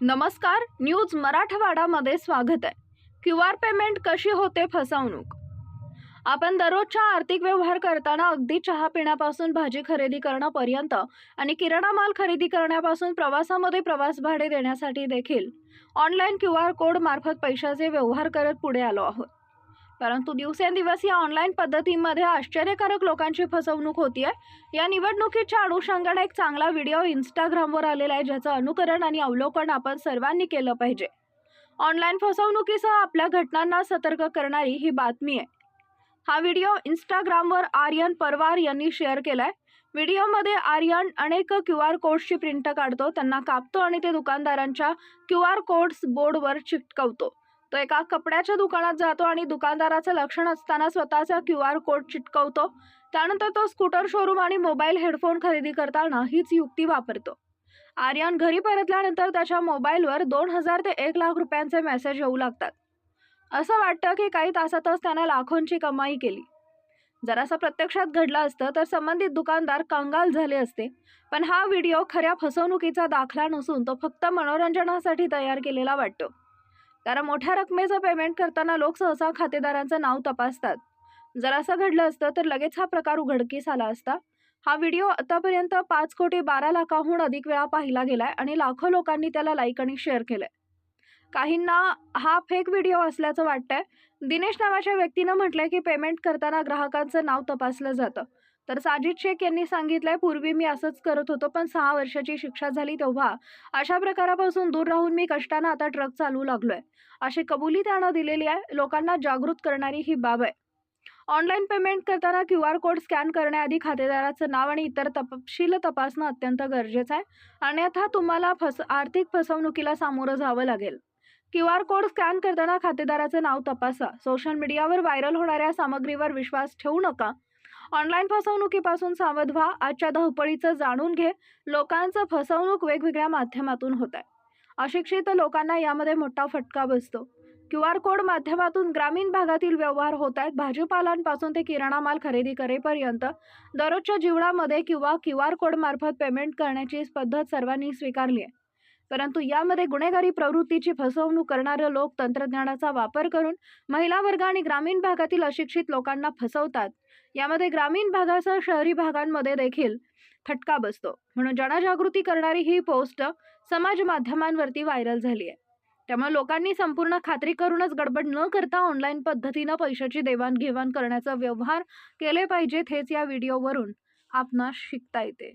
नमस्कार न्यूज मराठवाडामध्ये स्वागत आहे. क्यू आर पेमेंट कशी होते फसवणूक? आपण दररोजच्या आर्थिक व्यवहार करताना अगदी चहा पिण्यापासून भाजी खरेदी करण्यापर्यंत आणि किराणा माल खरेदी करण्यापासून प्रवासामध्ये प्रवास भाडे देण्यासाठी देखील ऑनलाईन क्यू आर कोड मार्फत पैशाचे व्यवहार करत पुढे आलो आहोत. परंतु दिवसेंदिवस या ऑनलाईन पद्धतीमध्ये आश्चर्यकारक लोकांची फसवणूक होती आहे या निवडणुकीच्या अनुषंगाने एक चांगला व्हिडिओ इंस्टाग्रामवर आलेला आहे ज्याचं अनुकरण आणि अवलोकन आपण सर्वांनी केलं पाहिजे. ऑनलाईन फसवणुकीसह आपल्या घटनांना सतर्क करणारी ही बातमी आहे. हा व्हिडिओ इंस्टाग्रामवर आर्यन परवार यांनी शेअर केला आहे व्हिडिओमध्ये आर्यन अनेक क्यू आर कोड्सची प्रिंट काढतो त्यांना कापतो आणि ते दुकानदारांच्या क्यू आर कोड्स बोर्डवर चिटकवतो तो एका कपड्याच्या दुकानात जातो आणि दुकानदाराचं लक्षण असताना स्वतःचा क्यू आर कोड चिटकवतो. त्यानंतर तो स्कूटर शोरूम आणि मोबाईल हेडफोन खरेदी करताना हीच युक्ती वापरतो. आर्यन घरी परतल्यानंतर त्याच्या मोबाईलवर दोन हजार ते एक लाख रुपयांचे मेसेज येऊ लागतात. असं वाटतं की काही तासातच त्यानं लाखोंची कमाई केली. जर असं प्रत्यक्षात घडलं असतं तर संबंधित दुकानदार कंगाल झाले असते. पण हा व्हिडिओ खऱ्या फसवणुकीचा दाखला नसून तो फक्त मनोरंजनासाठी तयार केलेला वाटतो. कारण मोठ्या रकमेचं पेमेंट करताना लोक सहसा खातेदारांचं नाव तपासतात. जर असं घडलं असतं तर लगेच हा प्रकार उघडकीस आला असता. हा व्हिडिओ आतापर्यंत पाच कोटी बारा लाखाहून अधिक वेळा पाहिला गेलाय आणि लाखो लोकांनी त्याला लाईक आणि शेअर केलंय. काहींना हा फेक व्हिडिओ असल्याचं वाटतंय. दिनेश नावाच्या व्यक्तीनं म्हटलंय की पेमेंट करताना ग्राहकांचं नाव तपासलं जातं. तर साजिद शेख यांनी सांगितलंय पूर्वी मी असंच करत होतो पण सहा वर्षाची शिक्षा झाली तेव्हा. अशा प्रकारापासून दूर राहून मी कष्टानं आता ट्रक चालू लागलोय. अशी कबुली त्यानं दिलेली आहे लोकांना जागृत करणारी ही बाब आहे. ऑनलाईन पेमेंट करताना क्यू आर कोड स्कॅन करण्याआधी खातेदाराचं नाव आणि इतर तपशील तपासणं अत्यंत गरजेचं आहे. अन्यथा तुम्हाला फस आर्थिक फसवणुकीला सामोरं जावं लागेल. क्यू आर कोड स्कॅन करताना खातेदाराचं नाव तपासा. सोशल मीडियावर व्हायरल होणाऱ्या सामग्रीवर विश्वास ठेवू नका. ऑनलाईन फसवणुकीपासून सावध व्हा. आजच्या धावपळीचं जाणून घे. लोकांचं फसवणूक वेगवेगळ्या माध्यमातून होत आहे अशिक्षित लोकांना यामध्ये मोठा फटका बसतो. क्यू आर कोड माध्यमातून ग्रामीण भागातील व्यवहार होत आहेत भाजीपालांपासून ते किराणा माल खरेदी करेपर्यंत दररोजच्या जीवनामध्ये किंवा क्यू आर कोडमार्फत पेमेंट करण्याची पद्धत सर्वांनी स्वीकारली आहे. परंतु यामध्ये गुन्हेगारी प्रवृत्तीची फसवणूक करणारे लोक तंत्रज्ञानाचा वापर करून महिला वर्ग आणि ग्रामीण भागातील अशिक्षित लोकांना फसवतात. यामध्ये ग्रामीण भागासह शहरी भागांमध्ये देखील फटका बसतो. म्हणून जनजागृती करणारी ही पोस्ट समाज माध्यमांवरती व्हायरल झाली आहे त्यामुळे लोकांनी संपूर्ण खात्री करूनच गडबड न करता ऑनलाईन पद्धतीनं पैशाची देवाणघेवाण करण्याचा व्यवहार केले पाहिजेत हेच या व्हिडिओवरून आपणास शिकता येते.